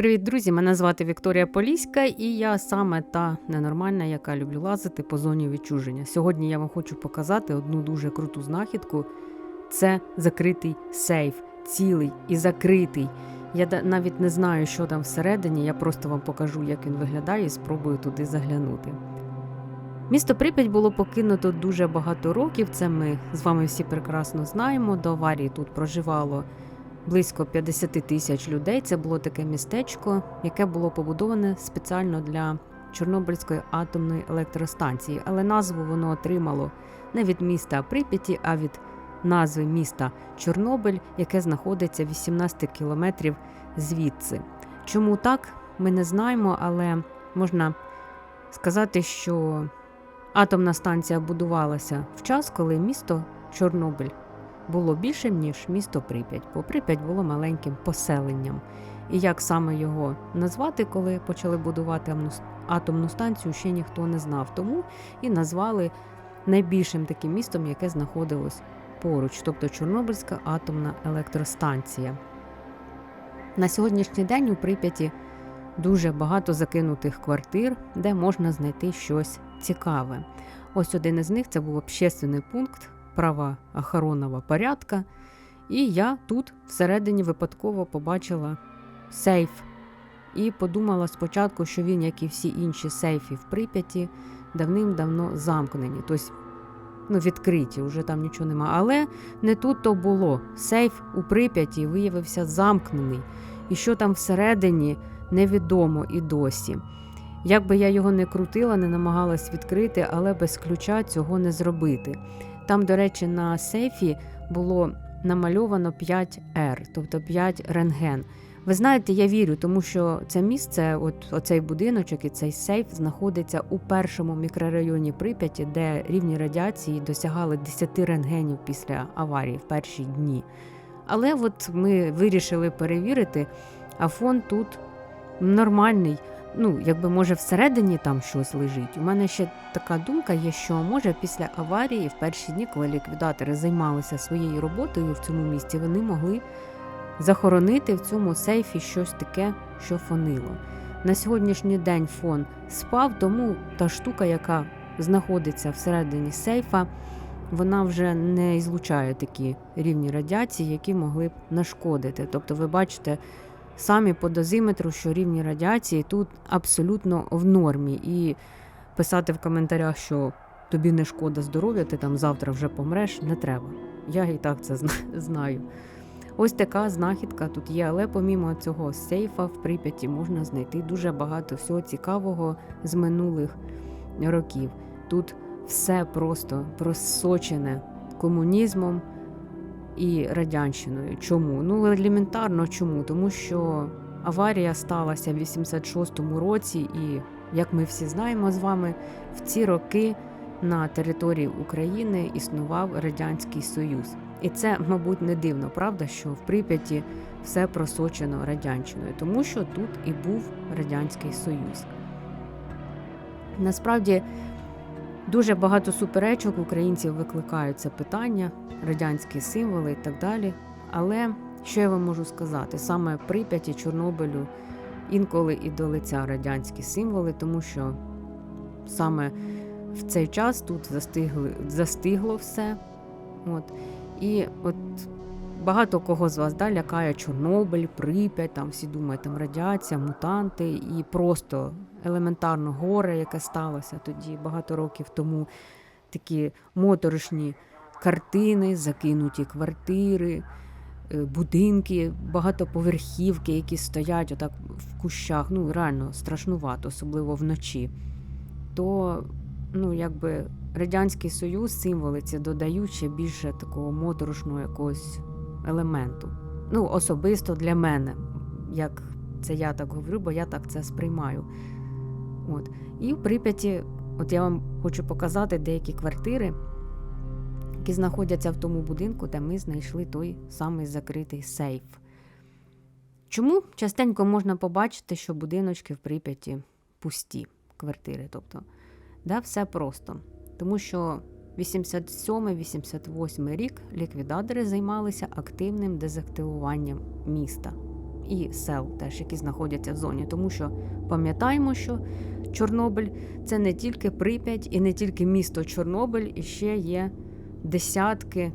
Привіт, друзі! Мене звати Вікторія Поліська, і я саме та ненормальна, яка люблю лазити по зоні відчуження. Сьогодні я вам хочу показати одну дуже круту знахідку. Це закритий сейф, цілий і закритий. Я навіть не знаю, що там всередині. Я просто вам покажу, як він виглядає, і спробую туди заглянути. Місто Прип'ять було покинуто дуже багато років. Це ми з вами всі прекрасно знаємо. До аварії тут проживало близько 50 тисяч людей. Це було таке містечко, яке було побудоване спеціально для Чорнобильської атомної електростанції, але назву воно отримало не від міста Прип'яті, а від назви міста Чорнобиль, яке знаходиться 18 кілометрів звідси. Чому так, ми не знаємо, але можна сказати, що атомна станція будувалася в час, коли місто Чорнобиль було більшим, ніж місто Прип'ять, бо Прип'ять було маленьким поселенням. І як саме його назвати, коли почали будувати атомну станцію, ще ніхто не знав. Тому і назвали найбільшим таким містом, яке знаходилось поруч, тобто Чорнобильська атомна електростанція. На сьогоднішній день у Прип'яті дуже багато закинутих квартир, де можна знайти щось цікаве. Ось один із них це був общественний пункт правоохоронного порядка. І я тут всередині випадково побачила сейф. І подумала спочатку, що він, як і всі інші сейфи в Прип'яті, давним-давно замкнені. Тобто, ну, відкриті, вже там нічого нема. Але не тут то було. Сейф у Прип'яті виявився замкнений. І що там всередині, невідомо і досі. Як би я його не крутила, не намагалась відкрити, але без ключа цього не зробити. Там, до речі, на сейфі було намальовано 5 R, тобто 5 рентген. Ви знаєте, я вірю, тому що це місце, от оцей будиночок і цей сейф знаходиться у першому мікрорайоні Прип'яті, де рівні радіації досягали 10 рентгенів після аварії в перші дні. Але от ми вирішили перевірити, а фон тут нормальний. Ну, якби може всередині там щось лежить. У мене ще така думка є, що може після аварії, в перші дні, коли ліквідатори займалися своєю роботою в цьому місці, вони могли захоронити в цьому сейфі щось таке, що фонило. На сьогоднішній день фон спав, тому та штука, яка знаходиться всередині сейфа, вона вже не ізлучає такі рівні радіації, які могли б нашкодити. Тобто, ви бачите самі по дозиметру, що рівні радіації тут абсолютно в нормі. І писати в коментарях, що тобі не шкода здоров'я, ти там завтра вже помреш, не треба. Я і так це знаю. Ось така знахідка тут є, але помімо цього сейфа в Прип'яті можна знайти дуже багато всього цікавого з минулих років. Тут все просто просочене комунізмом і радянщиною. Чому? Ну, елементарно чому? Тому що аварія сталася в 86-му році, і, як ми всі знаємо з вами, в ці роки на території України існував Радянський Союз. І це, мабуть, не дивно, правда, що в Прип'яті все просочено радянщиною, тому що тут і був Радянський Союз. Насправді дуже багато суперечок українців викликають це питання, радянські символи і так далі. Але що я вам можу сказати? Саме Прип'яті, Чорнобилю інколи і до лиця радянські символи, тому що саме в цей час тут застигли, застигло все. От. І от багато кого з вас да, лякає Чорнобиль, Прип'ять, там всі думають, там радіація, мутанти і просто елементарно горе, яке сталося тоді багато років тому. Такі моторошні картини, закинуті квартири, е, будинки, багатоповерхівки, які стоять отак в кущах. Ну, реально страшнувато, особливо вночі. То, ну, якби Радянський Союз символи ці додають ще більше такого моторошного якогось елементу. Ну, особисто для мене, як це я так говорю, бо я так це сприймаю. От. І в Прип'яті, от я вам хочу показати деякі квартири, які знаходяться в тому будинку, де ми знайшли той самий закритий сейф. Чому частенько можна побачити, що будиночки в Прип'яті пусті квартири? Тобто, да, все просто. Тому що 87-88 рік ліквідатори займалися активним дезактивуванням міста. і сел, теж які знаходяться в зоні. Тому що пам'ятаємо, що Чорнобиль це не тільки Прип'ять і не тільки місто Чорнобиль, і ще є десятки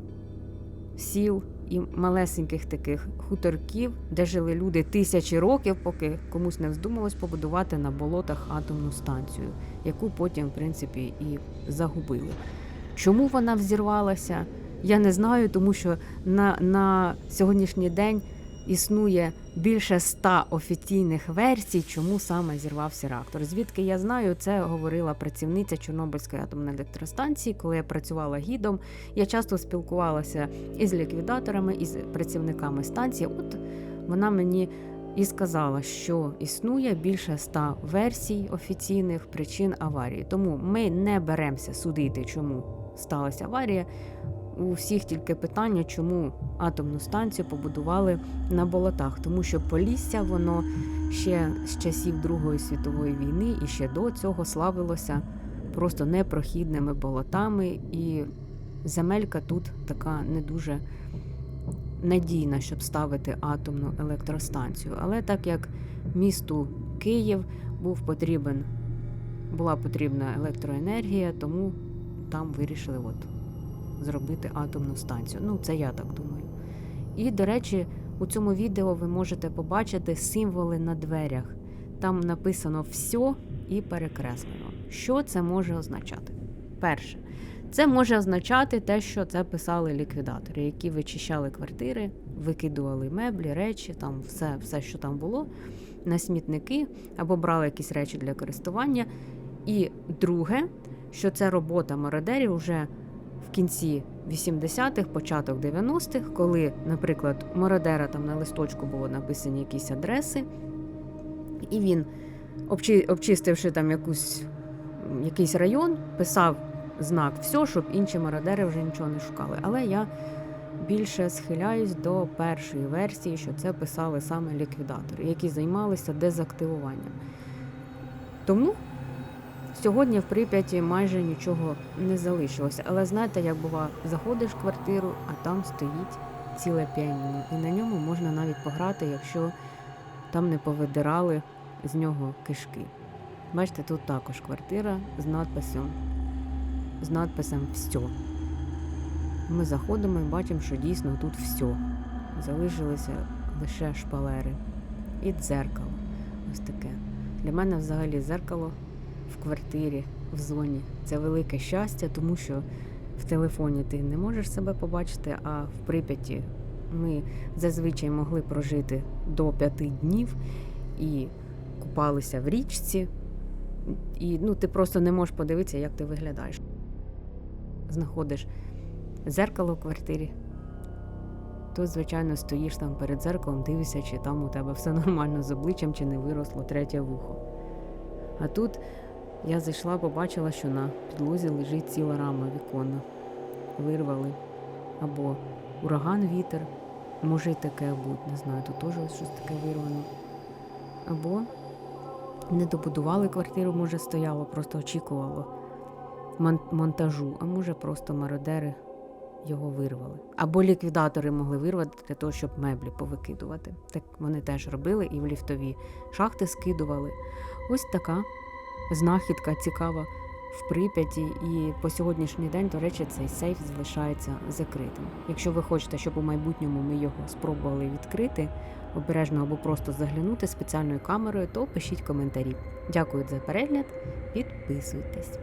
сіл і малесеньких таких хуторків, де жили люди тисячі років, поки комусь не вздумалось побудувати на болотах атомну станцію, яку потім, в принципі, і загубили. Чому вона взірвалася? Я не знаю, тому що на, на сьогоднішній день існує більше ста офіційних версій, чому саме зірвався реактор. Звідки я знаю, це говорила працівниця Чорнобильської атомної електростанції, коли я працювала гідом. Я часто спілкувалася із ліквідаторами, із працівниками станції. От вона мені і сказала, що існує більше ста версій офіційних причин аварії. Тому ми не беремося судити, чому сталася аварія. У всіх тільки питання, чому атомну станцію побудували на болотах, тому що Полісся воно ще з часів Другої світової війни і ще до цього славилося просто непрохідними болотами, і земелька тут така не дуже надійна, щоб ставити атомну електростанцію. Але так як місту Київ був потрібен, була потрібна електроенергія, тому там вирішили от зробити атомну станцію. Ну, це я так думаю. І, до речі, у цьому відео ви можете побачити символи на дверях. Там написано все і перекреслено. Що це може означати? Перше, це може означати те, що це писали ліквідатори, які вичищали квартири, викидували меблі, речі, там все, все, що там було, на смітники або брали якісь речі для користування. І друге, що це робота мародерів вже в кінці 80-х, початок 90-х, коли, наприклад, мародера там на листочку було написані якісь адреси, і він, обчи- обчистивши там якусь, якийсь район, писав знак все, щоб інші мародери вже нічого не шукали. Але я більше схиляюсь до першої версії, що це писали саме ліквідатори, які займалися дезактивуванням. Тому Сьогодні в Прип'яті майже нічого не залишилося. Але знаєте, як бува, заходиш в квартиру, а там стоїть ціле піаніно. І на ньому можна навіть пограти, якщо там не повидирали з нього кишки. Бачите, тут також квартира з надписом, з надписом «Всьо». Ми заходимо і бачимо, що дійсно тут все. Залишилися лише шпалери і дзеркало. Ось таке. Для мене взагалі дзеркало в квартирі, в зоні. Це велике щастя, тому що в телефоні ти не можеш себе побачити, а в Прип'яті ми зазвичай могли прожити до п'яти днів і купалися в річці. І ну, ти просто не можеш подивитися, як ти виглядаєш. Знаходиш зеркало в квартирі. То, звичайно, стоїш там перед зеркалом, дивишся, чи там у тебе все нормально з обличчям, чи не виросло третє вухо. А тут я зайшла, побачила, що на підлозі лежить ціла рама віконна. Вирвали. Або ураган вітер, може й таке бути, не знаю, тут теж щось таке вирвано. Або не добудували квартиру, може, стояло, просто очікувало мон- монтажу, а може просто мародери його вирвали. Або ліквідатори могли вирвати для того, щоб меблі повикидувати. Так вони теж робили і в ліфтові шахти скидували. Ось така знахідка цікава в Прип'яті. І по сьогоднішній день, до речі, цей сейф залишається закритим. Якщо ви хочете, щоб у майбутньому ми його спробували відкрити обережно або просто заглянути спеціальною камерою, то пишіть коментарі. Дякую за перегляд, підписуйтесь.